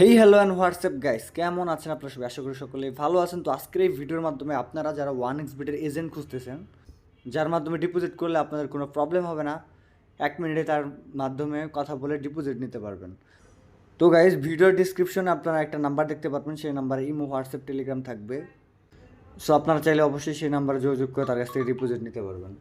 Hey hello and WhatsApp guys কেমন আছেন আপনার সবাই? আশা করি সকলে ভালো আছেন। তো আজকের এই ভিডিওর মাধ্যমে আপনারা যারা ওয়ান এক্স বিটের এজেন্ট খুঁজতেছেন, যার মাধ্যমে ডিপোজিট করলে আপনাদের কোনো প্রবলেম হবে না, এক মিনিটে তার মাধ্যমে কথা বলে ডিপোজিট নিতে পারবেন। তো গাইস ভিডিওর ডিসক্রিপশনে আপনারা একটা নাম্বার দেখতে পারবেন, সেই নাম্বারে ইমো হোয়াটসঅ্যাপ টেলিগ্রাম থাকবে। সো আপনারা চাইলে অবশ্যই সেই নাম্বারে যোগাযোগ করে তার কাছ থেকে ডিপোজিট নিতে পারবেন।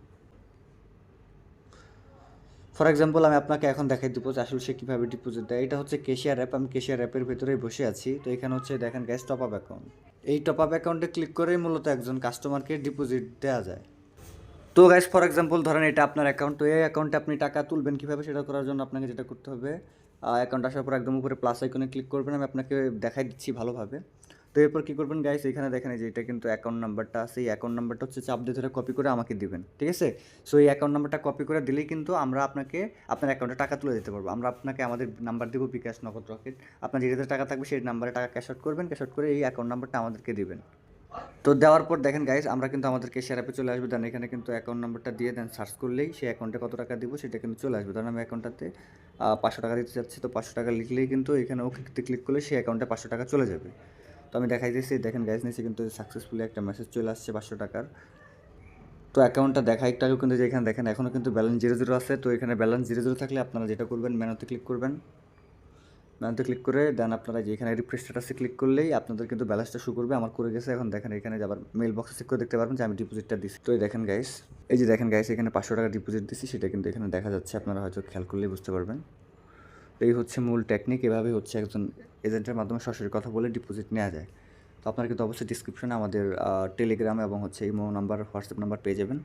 ফর এক্সাম্পল আমি আপনাকে এখন দেখাই দিব যে আসলে সে কীভাবে ডিপোজিট দেয়। এটা হচ্ছে কেশিয়ার অ্যাপ আমি কেশিয়ার অ্যাপের ভেতরেই বসে আছি। তো এখানে হচ্ছে দেখেন গ্যাস টপ আপ অ্যাকাউন্ট এই টপ আপ অ্যাকাউন্টে ক্লিক করেই মূলত একজন কাস্টমারকে ডিপোজিট দেওয়া যায়। তো গাইস ফর এক্সাম্পল ধরেন এটা আপনার অ্যাকাউন্ট তো এই অ্যাকাউন্টে আপনি টাকা তুলবেন কীভাবে? সেটা করার জন্য আপনাকে যেটা করতে হবে অ্যাকাউন্ট আসার পর একদম উপরে প্লাস আইকনে ক্লিক করবেন। আমি আপনাকে দেখাই দিচ্ছি ভালোভাবে। তো এরপর কী করবেন গাইস এখানে দেখেন যে এটা কিন্তু অ্যাকাউন্ট নাম্বারটা আছে। এই অ্যাকাউন্ট নাম্বারটা হচ্ছে চাপ দিয়ে ধরে কপি করে আমাকে দিবেন, ঠিক আছে? সো এই অ্যাকাউন্ট নাম্বারটা কপি করে দিলেই কিন্তু আমরা আপনাকে আপনার অ্যাকাউন্টে টাকা তুলে দিতে পারব। আমরা আপনাকে আমাদের নাম্বার দেবো বিকাশ নগদ রকেট। আপনার যেটাতে টাকা থাকবে সেই নাম্বারে টাকা ক্যাশ আউট করবেন ক্যাশ আউট করে এই অ্যাকাউন্ট নাম্বারটা আমাদেরকে দিবেন। তো দেওয়ার পর দেখেন গাইস আমরা কিন্তু আমাদের কেশিয়ার অ্যাপে চলে আসবে। দেন এখানে কিন্তু অ্যাকাউন্ট নাম্বারটা দিয়ে দেন সার্চ করলেই সেই অ্যাকাউন্টে কত টাকা দিব সেটা কিন্তু চলে আসবে। ধরেন আমি অ্যাকাউন্টটাতে পাঁচশো টাকা দিতে চাচ্ছি তো পাঁচশো টাকা লিখলেই কিন্তু এখানে ওকে ক্লিক করলে সেই অ্যাকাউন্টে পাঁচশো টাকা চলে যাবে। তো আমি দেখাই দিচ্ছি দেখেন গাইস নিয়েছি কিন্তু সাকসেসফুলি একটা মেসেজ চলে আসছে পাঁচশো টাকার। তো অ্যাকাউন্টটা দেখা একটু আগেও কিন্তু যে এখানে দেখেন এখনও কিন্তু ব্যালেন্স জিরো জিরো আছে। তো এখানে ব্যালেন্স জিরো জিরো থাকলে আপনারা যেটা করবেন মেনুতে ক্লিক করবেন। মেনুতে ক্লিক করে দেন আপনারা যে এখানে রিফ্রেশ স্ট্যাটাসে ক্লিক করলেই আপনাদের কিন্তু ব্যালেন্সটা শো করবে। আমার করে গেছে, এখন দেখেন এখানে আবার মেল বক্সে চেক করে দেখতে পারবেন যে আমি ডিপোজিটটা দিচ্ছি তো এই দেখেন গাইস এই যে দেখেন গাইস এখানে পাঁচশো টাকা ডিপোজিট দিচ্ছি সেটা কিন্তু এখানে দেখা যাচ্ছে, আপনারা হয়তো খেয়াল করলেই বুঝতে পারবেন। তো এই হচ্ছে মূল টেকনিক এভাবে হচ্ছে একজন এজেন্টের মাধ্যমে সরাসরি কথা বলে ডিপোজিট নেওয়া যায়। তো আপনারা কিন্তু অবশ্যই ডিসক্রিপশনে আমাদের টেলিগ্রাম এবং হচ্ছে ইমো নাম্বার হোয়াটসঅ্যাপ নাম্বার পেয়ে যাবেন।